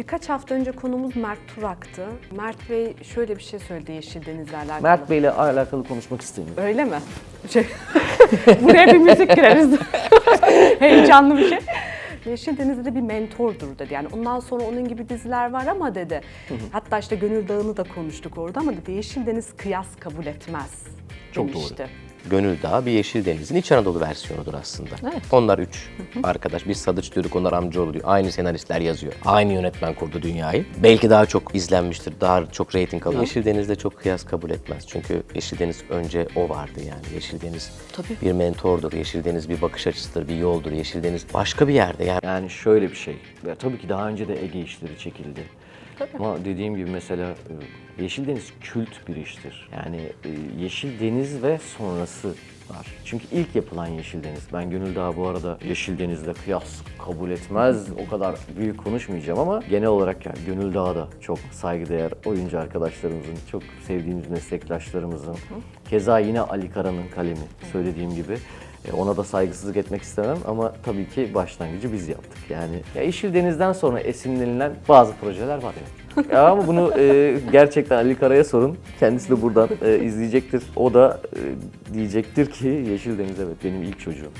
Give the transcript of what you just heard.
birkaç hafta önce konumuz Mert Turak'tı. Mert Bey şöyle bir şey söyledi Yeşil Deniz'le alakalı. Mert Bey'le alakalı konuşmak istemiyorum. Öyle mi? Şey, buraya bir müzik gireriz. Heyecanlı bir şey. Yeşil Deniz'de de bir mentordur dedi. Yani ondan sonra onun gibi diziler var ama dedi. Hatta işte Gönül Dağı'nı da konuştuk orada ama dedi Yeşil Deniz kıyas kabul etmez. Çok doğru. Gönül Dağı bir Yeşil Deniz'in İç Anadolu versiyonudur aslında. Evet. Onlar üç arkadaş. Biz Sadıç diyorduk, onlar amcaoğlu diyor. Aynı senaristler yazıyor. Aynı yönetmen kurdu dünyayı. Belki daha çok izlenmiştir, daha çok reyting alır. Yeşil Deniz'de çok kıyas kabul etmez. Çünkü Yeşil Deniz önce o vardı yani. Yeşil Deniz Tabii. bir mentordur. Yeşil Deniz bir bakış açısıdır, bir yoldur. Yeşil Deniz başka bir yerde yani. Yani şöyle bir şey. Ya tabii ki daha önce de Ege işleri çekildi. Ama dediğim gibi mesela e, Yeşil Deniz kült bir iştir. Yani e, Yeşil Deniz ve sonrası var. Çünkü ilk yapılan Yeşil Deniz. Ben Gönül Dağı bu arada Yeşil Deniz'le kıyas kabul etmez. O kadar büyük konuşmayacağım ama genel olarak yani Gönül Dağı da çok saygıdeğer oyuncu arkadaşlarımızın, çok sevdiğimiz meslektaşlarımızın. Keza yine Ali Kara'nın kalemi söylediğim gibi. E, Ona da saygısızlık etmek istemem ama tabii ki başlangıcı biz yaptık. Yani ya Yeşil Deniz'den sonra esinlenilen bazı projeler var ya. ya ama bunu e, gerçekten Ali Kara'ya sorun. Kendisi de buradan e, izleyecektir. O da e, diyecektir ki Yeşil Deniz evet benim ilk çocuğum.